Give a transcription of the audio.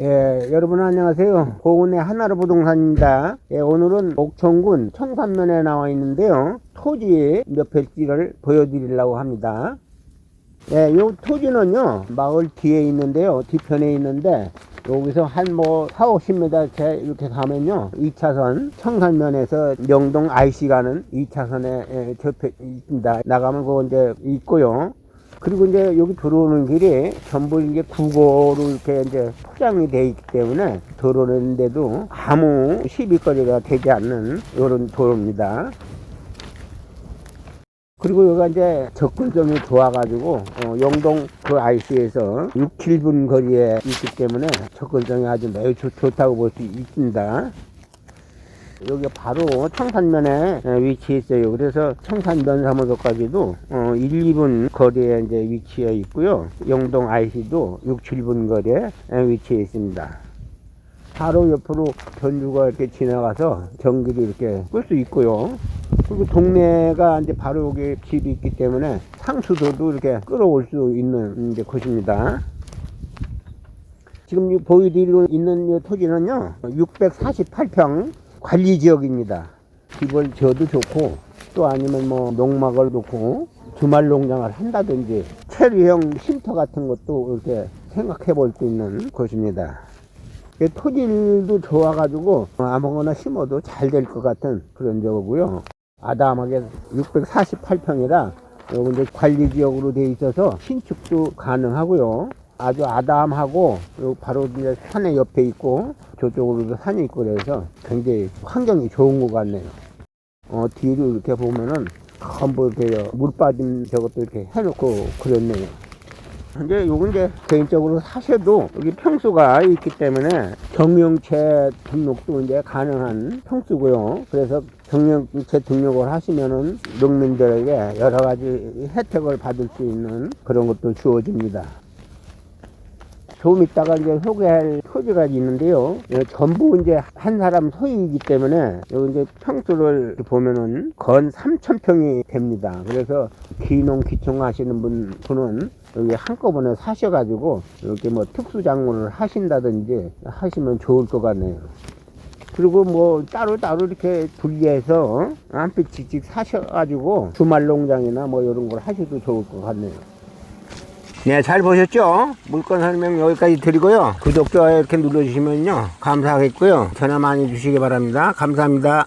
예, 여러분 안녕하세요. 고은의 하나로 부동산입니다. 예, 오늘은 옥천군 청산면에 나와 있는데요. 토지 몇 평지를 보여드리려고 합니다. 예, 요 토지는요, 마을 뒤에 있는데요. 뒤편에 있는데, 여기서 한 뭐 4, 50m 째 이렇게 가면요. 2차선 청산면에서 명동 IC 가는 2차선에 접해 있습니다. 나가면 그거 이제 있고요. 그리고 이제 여기 들어오는 길이 전부 이제 국어로 이렇게 이제 포장이 돼 있기 때문에 들어오는데도 아무 시비거리가 되지 않는 이런 도로입니다. 그리고 여기가 이제 접근성이 좋아가지고 어, 영동 그 IC에서 6, 7분 거리에 있기 때문에 접근성이 아주 매우 좋, 좋다고 볼 수 있습니다. 여기가 바로 청산면에 에, 위치해 있어요. 그래서 청산면 사무소까지도 어, 1, 2분 거리에 이제 위치해 있고요. 영동 IC도 6, 7분 거리에 에, 위치해 있습니다. 바로 옆으로 전주가 이렇게 지나가서 전기를 이렇게 끌 수 있고요. 그리고 동네가 이제 바로 여기 집이 있기 때문에 상수도도 이렇게 끌어올 수 있는 이제 곳입니다. 지금 이 보여드리고 있는 이 토지는요, 648평 관리 지역입니다. 집을 지어도 좋고, 또 아니면 뭐 농막을 놓고 주말 농장을 한다든지 체류형 쉼터 같은 것도 이렇게 생각해 볼 수 있는 곳입니다. 이 토질도 좋아가지고 아무거나 심어도 잘 될 것 같은 그런 저거고요. 아담하게 648평이라 여기 이제 관리 지역으로 돼 있어서 신축도 가능하고요. 아주 아담하고 요 바로 이제 산의 옆에 있고 저쪽으로도 산이 있고 그래서 굉장히 환경이 좋은 것 같네요. 어, 뒤로 이렇게 보면은 전부 이렇게 물 빠짐 저것도 이렇게 해놓고 그랬네요. 근데 요건 이제 개인적으로 사셔도 여기 평수가 있기 때문에 경영체 등록도 이제 가능한 평수고요. 그래서 경영체 등록을 하시면은 농민들에게 여러 가지 혜택을 받을 수 있는 그런 것도 주어집니다. 조금 있다가 이제 소개할 토지가 있는데요. 예, 전부 이제 한 사람 소유이기 때문에 여기 이제 평수를 보면은 건 3,000평이 됩니다. 그래서 귀농 귀청 하시는 분, 분은 여기 한꺼번에 사셔가지고 이렇게 뭐 특수 작물을 하신다든지 하시면 좋을 것 같네요. 그리고 뭐 따로 따로 이렇게 분리해서 한 픽씩씩 사셔가지고 주말 농장이나 뭐 이런 걸 하셔도 좋을 것 같네요. 네, 잘 보셨죠? 물건 설명 여기까지 드리고요. 구독, 좋아요 이렇게 눌러주시면요. 감사하겠고요. 전화 많이 주시기 바랍니다. 감사합니다.